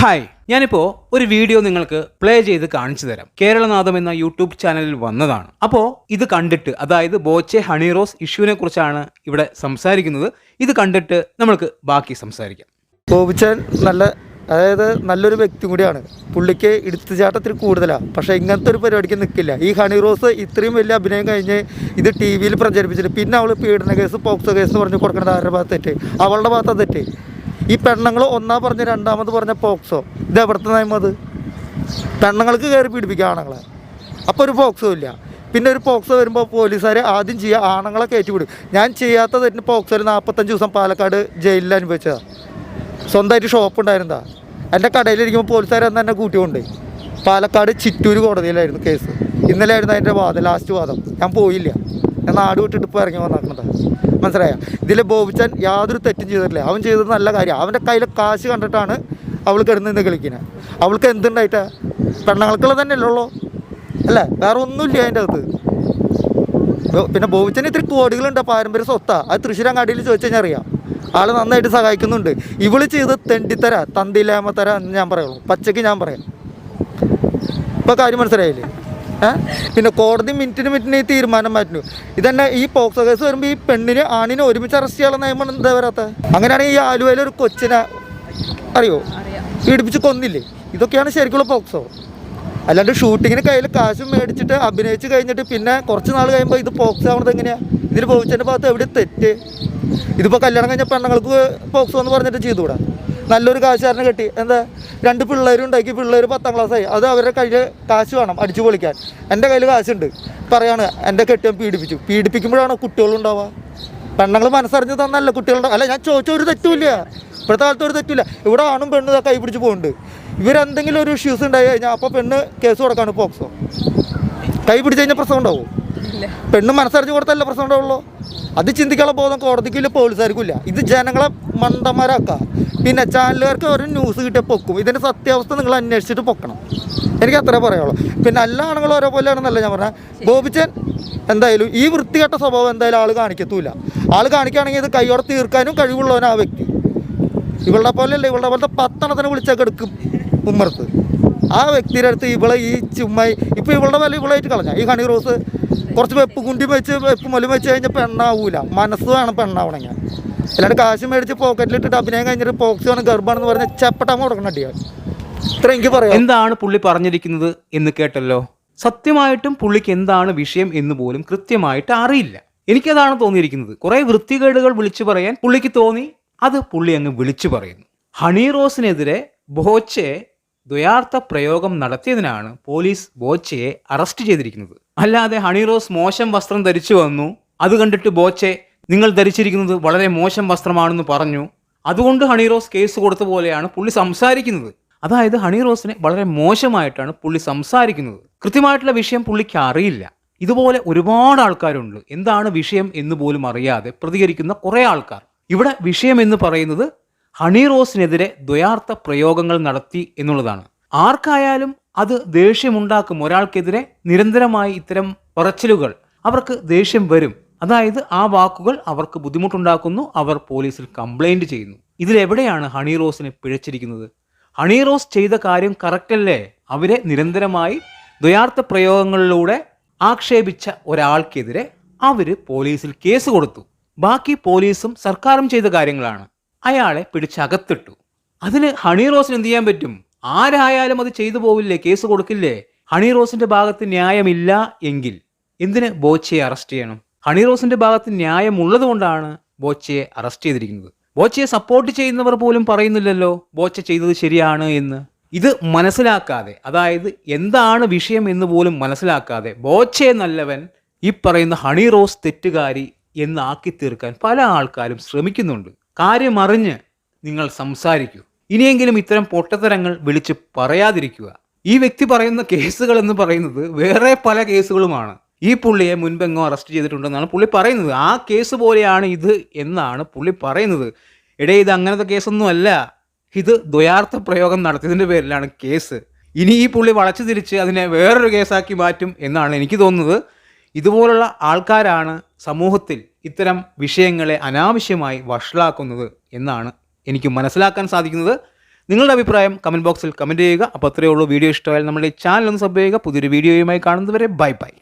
Hi ഞാനിപ്പോൾ ഒരു video നിങ്ങൾക്ക് പ്ലേ ചെയ്ത് കാണിച്ചു തരാം. കേരളനാഥം എന്ന യൂട്യൂബ് ചാനലിൽ വന്നതാണ്. അപ്പോ ഇത് കണ്ടിട്ട് അതായത് ബോച്ചെ ഹണി റോസ് ഇഷ്യൂവിനെ കുറിച്ചാണ് ഇവിടെ സംസാരിക്കുന്നത്. ഇത് കണ്ടിട്ട് നമ്മൾക്ക് ബാക്കി സംസാരിക്കാം. ബോബിച്ചാൻ നല്ല അതായത് നല്ലൊരു വ്യക്തി കൂടിയാണ്. പുള്ളിക്ക് എടുത്തുചാട്ടത്തിൽ കൂടുതലാണ് പക്ഷേ ഇങ്ങനത്തെ ഒരു പരിപാടിക്ക് നിൽക്കില്ല ഈ ഹണി റോസ് ഇത്രയും വലിയ അഭിനയം കഴിഞ്ഞ് ഇത് ടി വിയിൽ പ്രചരിപ്പിച്ചിട്ട് പിന്നെ അവൾ പീഡന കേസ് പോക്സോ കേസ് എന്ന് പറഞ്ഞ് കൊടുക്കേണ്ടത് ആരുടെ ഭാഗത്ത് തെറ്റ്? അവളുടെ ഭാഗത്ത് തെറ്റ്. ഈ പെണ്ണുങ്ങൾ ഒന്നാ പറഞ്ഞ് രണ്ടാമത് പറഞ്ഞ പോക്സോ. ഇത് എവിടുത്തെ നിയമം അത് പെണ്ണുങ്ങൾക്ക് കയറി പീഡിപ്പിക്കുക ആണുങ്ങളെ. അപ്പോൾ ഒരു പോക്സോ ഇല്ല. പിന്നെ ഒരു പോക്സോ വരുമ്പോൾ പോലീസുകാർ ആദ്യം ചെയ്യുക ആണുങ്ങളെ കയറ്റിവിടും ഞാൻ ചെയ്യാത്ത തെറ്റിന് പോക്സോയിൽ നാൽപ്പത്തഞ്ച് ദിവസം പാലക്കാട് ജയിലിൽ അനുഭവിച്ചതാണ് സ്വന്തമായിട്ട് ഷോപ്പ് ഉണ്ടായിരുന്നതാ. എന്റെ കടയിലിരിക്കുമ്പോൾ പോലീസുകാർ അന്ന് എന്നെ കൂട്ടിക്കൊണ്ട് പാലക്കാട് ചിറ്റൂർ കോടതിയിലായിരുന്നു കേസ്. ഇന്നലെ ആയിരുന്നു അതിന്റെ വാദം ലാസ്റ്റ് വാദം. ഞാൻ പോയില്ല. ഞാൻ നാട് വിട്ടിട്ട് ഇപ്പോൾ ഇറങ്ങി വന്നിട്ടുള്ളതാണ് മനസ്സിലായ? ഇതിൽ ബോബിച്ചാൻ യാതൊരു തെറ്റും ചെയ്തിട്ടില്ല. അവൻ ചെയ്തത് നല്ല കാര്യം. അവന്റെ കയ്യിൽ കാശ് കണ്ടിട്ടാണ് അവൾ കിടന്ന് നിന്ന് കളിക്കുന്നത് അവൾക്ക് എന്തുണ്ടായിട്ടാ? പെണ്ണുങ്ങൾക്കുള്ള തന്നെ അല്ലല്ലോ അല്ലേ? വേറെ ഒന്നുമില്ല അതിന്റെ അകത്ത്. പിന്നെ ബോബിച്ചൻ ഇത്തിരി കോടികളുണ്ട്. പാരമ്പര്യ സ്വത്താ. അത് തൃശ്ശൂരങ്ങാടിയിൽ ചോദിച്ചു കഴിഞ്ഞാൽ അറിയാം. ആൾ നന്നായിട്ട് സഹായിക്കുന്നുണ്ട്. ഇവൾ ചെയ്ത് തെണ്ടിത്തര തന്തിയില്ലാമത്തര എന്ന് ഞാൻ പറയുള്ളൂ. പച്ചയ്ക്ക് ഞാൻ പറയാം. ഇപ്പം കാര്യം മനസ്സിലായില്ലേ? പിന്നെ കോടതി മിനിറ്റിന് മിനിറ്റിന് ഈ തീരുമാനം മാറ്റുന്നു. ഇതന്നെ ഈ പോക്സോ കേസ് വരുമ്പോൾ ഈ പെണ്ണിന് ആണിനെ ഒരുമിച്ച് അറസ്റ്റ് ചെയ്യാനുള്ള നിയമം എന്താ വരാത്ത? അങ്ങനെയാണെങ്കിൽ ഈ ആലുവയിലെ ഒരു കൊച്ചിനെ അറിയോ? പീഡിപ്പിച്ച് കൊന്നില്ലേ? ഇതൊക്കെയാണ് ശരിക്കുള്ള പോക്സോ. അല്ലാണ്ട് ഷൂട്ടിങ്ങിന് കയ്യിൽ കാശും മേടിച്ചിട്ട് അഭിനയിച്ച് കഴിഞ്ഞിട്ട് പിന്നെ കുറച്ച് നാൾ കഴിയുമ്പോൾ ഇത് പോക്സോ ആവുന്നത് എങ്ങനെയാ? ഇതിൽ പോയിച്ചതിന്റെ ഭാഗത്ത് എവിടെ തെറ്റ്? ഇതിപ്പോൾ കല്യാണം കഴിഞ്ഞ പെണ്ണുങ്ങൾക്ക് പോക്സോ എന്ന് പറഞ്ഞിട്ട് ചെയ്തുകൂടാ? നല്ലൊരു കാശുകാരനെ കെട്ടി. എന്താ? രണ്ട് പിള്ളേരും ഉണ്ടാക്കി പിള്ളേർ പത്താം ക്ലാസ്സായി അത് അവരുടെ കയ്യിൽ കാശ് വേണം അടിച്ചു പൊളിക്കാൻ. എന്റെ കയ്യിൽ കാശുണ്ട്. പറയാണ് എന്റെ കെട്ടിയൻ പീഡിപ്പിച്ചു. പീഡിപ്പിക്കുമ്പോഴാണ് കുട്ടികളുണ്ടാവുക പെണ്ണുങ്ങൾ മനസ്സറിഞ്ഞ് തന്നല്ല കുട്ടികളുടെ അല്ല ഞാൻ ചോദിച്ച ഒരു തെറ്റുമില്ല ഇപ്പോഴത്തെ കാലത്ത് ഒരു തെറ്റില്ല ഇവിടെ ആണും പെണ്ണും കൈ പിടിച്ച് പോകുന്നുണ്ട് ഇവരെന്തെങ്കിലും ഒരു ഇഷ്യൂസ് ഉണ്ടായി കഴിഞ്ഞാൽ അപ്പോൾ പെണ്ണ് കേസ് കൊടുക്കാണ് പോക്സോ കൈ പിടിച്ച് കഴിഞ്ഞാൽ പ്രശ്നം ഉണ്ടാവും. പെണ്ണ് മനസ്സറിഞ്ഞ് കൊടുത്തല്ല പ്രശ്നം ഉണ്ടാവുള്ളൂ? അത് ചിന്തിക്കാനുള്ള ബോധം കോടതിക്കില്ല പോലീസുകാർക്കും ഇല്ല. ഇത് ജനങ്ങളെ മണ്ടന്മാരാക്കുക പിന്നെ ചാനലുകാർക്ക് ഒരു ന്യൂസ് കിട്ടിയ പൊക്കും. ഇതിന്റെ സത്യാവസ്ഥ നിങ്ങൾ അന്വേഷിച്ചിട്ട് പൊക്കണം. എനിക്ക് അത്രേ പറയുള്ളൂ പിന്നെ എല്ലാ ആണുങ്ങളും പോലെ പോലെയാണെന്നല്ല ഞാൻ പറഞ്ഞത് ബോബിച്ചൻ എന്തായാലും ഈ വൃത്തികെട്ട സ്വഭാവം എന്തായാലും ആൾ കാണിക്കത്തൂല. ആൾ കാണിക്കുകയാണെങ്കിൽ ഇത് കൈയോടെ തീർക്കാനും കഴിവുള്ളവനാ ആ വ്യക്തി. ഇവളുടെ പോലെയല്ല? ഇവളുടെ പോലത്തെ പത്തെണ്ണത്തിന് വിളിച്ചൊക്കെ എടുക്കും ഉമ്മർത്ത് ആ വ്യക്തിയുടെ അടുത്ത് ഇവളെ ഈ ചുമ്മായി ഇപ്പം ഇവളുടെ വില ഇവളായിട്ട് കളഞ്ഞ. ഈ ഹണി റോസ് കുറച്ച് വെപ്പ് കുണ്ടി വെച്ച് വെപ്പ് മൊലി വെച്ച് കഴിഞ്ഞാൽ പെണ്ണാവൂല. മനസ്സ് വേണം പെണ്ണാവണമെങ്കിൽ. അല്ലാണ്ട് കാശ് മേടിച്ച് പോക്കറ്റിലിട്ടിട്ട് അഭിനയം കഴിഞ്ഞിട്ട് പോക്സ് വന്ന് ഗർഭാണെന്ന് പറഞ്ഞ ചപ്പട്ടാമ കൊടുക്കണം അടിയാ. ഇത്ര എനിക്ക് പറയാം. എന്താണ് പുള്ളി പറഞ്ഞിരിക്കുന്നത് എന്ന് കേട്ടല്ലോ? സത്യമായിട്ടും പുള്ളിക്ക് എന്താണ് വിഷയം എന്ന് പോലും കൃത്യമായിട്ട് അറിയില്ല. എനിക്കതാണ് തോന്നിയിരിക്കുന്നത്. കുറെ വൃത്തികേടുകൾ വിളിച്ചു പറയാൻ പുള്ളിക്ക് തോന്നി. അത് പുള്ളി അങ്ങ് വിളിച്ചു പറയുന്നു. ഹണി റോസിനെതിരെ ബോച്ചെ ദ്വയാർത്ഥ പ്രയോഗം നടത്തിയതിനാണ് പോലീസ് ബോച്ചയെ അറസ്റ്റ് ചെയ്തിരിക്കുന്നത്. അല്ലാതെ ഹണി റോസ് മോശം വസ്ത്രം ധരിച്ചു വന്നു. അത് കണ്ടിട്ട് ബോച്ചെ നിങ്ങൾ ധരിച്ചിരിക്കുന്നത് വളരെ മോശം വസ്ത്രമാണെന്ന് പറഞ്ഞു. അതുകൊണ്ട് ഹണി റോസ് കേസ് കൊടുത്ത പോലെയാണ് പുള്ളി സംസാരിക്കുന്നത്. അതായത് ഹണി റോസിനെ വളരെ മോശമായിട്ടാണ് പുള്ളി സംസാരിക്കുന്നത്. കൃത്യമായിട്ടുള്ള വിഷയം പുള്ളിക്ക് അറിയില്ല. ഇതുപോലെ ഒരുപാട് ആൾക്കാരുണ്ട്. എന്താണ് വിഷയം എന്ന് പോലും അറിയാതെ പ്രതികരിക്കുന്ന കുറേ ആൾക്കാർ. ഇവിടെ വിഷയം എന്ന് പറയുന്നത് ഹണി റോസിനെതിരെ ദ്വയാർത്ഥ പ്രയോഗങ്ങൾ നടത്തി എന്നുള്ളതാണ്. ആർക്കായാലും അത് ദേഷ്യമുണ്ടാക്കും. ഒരാൾക്കെതിരെ നിരന്തരമായി ഇത്തരം പറച്ചിലുകൾ. അവർക്ക് ദേഷ്യം വരും. അതായത് ആ വാക്കുകൾ അവർക്ക് ബുദ്ധിമുട്ടുണ്ടാക്കുന്നു അവർ പോലീസിൽ കംപ്ലൈന്റ് ചെയ്യുന്നു. ഇതിലെവിടെയാണ് ഹണി റോസിനെ പിഴച്ചിരിക്കുന്നത്? ഹണി റോസ് ചെയ്ത കാര്യം കറക്റ്റല്ലേ അവരെ നിരന്തരമായി ദ്വയാർത്ഥ പ്രയോഗങ്ങളിലൂടെ ആക്ഷേപിച്ച ഒരാൾക്കെതിരെ അവർ പോലീസിൽ കേസ് കൊടുത്തു. ബാക്കി പോലീസും സർക്കാരും ചെയ്ത കാര്യങ്ങളാണ്. അയാളെ പിടിച്ചകത്തിട്ടു. അതിന് ഹണി റോസിന് എന്ത് ചെയ്യാൻ പറ്റും? ആരായാലും അത് ചെയ്തു പോവില്ലേ? കേസ് കൊടുക്കില്ലേ? ഹണി റോസിന്റെ ഭാഗത്ത് ന്യായമില്ല എങ്കിൽ എന്തിന് ബോച്ചയെ അറസ്റ്റ് ചെയ്യണം? ഹണി റോസിന്റെ ഭാഗത്ത് ന്യായമുള്ളതുകൊണ്ടാണ് ബോച്ചയെ അറസ്റ്റ് ചെയ്തിരിക്കുന്നത്. ബോച്ചയെ സപ്പോർട്ട് ചെയ്യുന്നവർ പോലും പറയുന്നില്ലല്ലോ ബോച്ച ചെയ്തത് ശരിയാണ് എന്ന്. ഇത് മനസ്സിലാക്കാതെ അതായത് എന്താണ് വിഷയം എന്ന് പോലും മനസ്സിലാക്കാതെ ബോച്ചെ നല്ലവൻ ഈ പറയുന്ന ഹണി റോസ് തെറ്റുകാരി എന്നാക്കി തീർക്കാൻ പല ആൾക്കാരും ശ്രമിക്കുന്നുണ്ട്. കാര്യമറിഞ്ഞ് നിങ്ങൾ സംസാരിക്കൂ. ഇനിയെങ്കിലും ഇത്തരം പൊട്ടത്തരങ്ങൾ വിളിച്ച് പറയാതിരിക്കുക. ഈ വ്യക്തി പറയുന്ന കേസുകൾ എന്ന് പറയുന്നത് വേറെ പല കേസുകളുമാണ്. ഈ പുള്ളിയെ മുൻപെങ്ങോ അറസ്റ്റ് ചെയ്തിട്ടുണ്ടെന്നാണ് പുള്ളി പറയുന്നത്. ആ കേസ് പോലെയാണ് ഇത് എന്നാണ് പുള്ളി പറയുന്നത്. എടേ ഇത് അങ്ങനത്തെ കേസൊന്നും അല്ല. ഇത് ദ്വയാർത്ഥ പ്രയോഗം നടത്തിയതിന്റെ പേരിലാണ് കേസ്. ഇനി ഈ പുള്ളി വളച്ചു തിരിച്ച് അതിനെ വേറൊരു കേസാക്കി മാറ്റും എന്നാണ് എനിക്ക് തോന്നുന്നത്. ഇതുപോലുള്ള ആൾക്കാരാണ് സമൂഹത്തിൽ ഇത്തരം വിഷയങ്ങളെ അനാവശ്യമായി വഷളാക്കുന്നത് എന്നാണ് എനിക്ക് മനസ്സിലാക്കാൻ സാധിക്കുന്നത്. നിങ്ങളുടെ അഭിപ്രായം കമന്റ് ബോക്സിൽ കമന്റ് ചെയ്യുക. അപ്പോൾ അത്രയേ ഉള്ളൂ. വീഡിയോ ഇഷ്ടമായാൽ നമ്മുടെ ചാനൽ ഒന്ന് സബ് ചെയ്യുക. പുതിയൊരു വീഡിയോയുമായി കാണുന്നതുവരെ ബൈ ബൈ.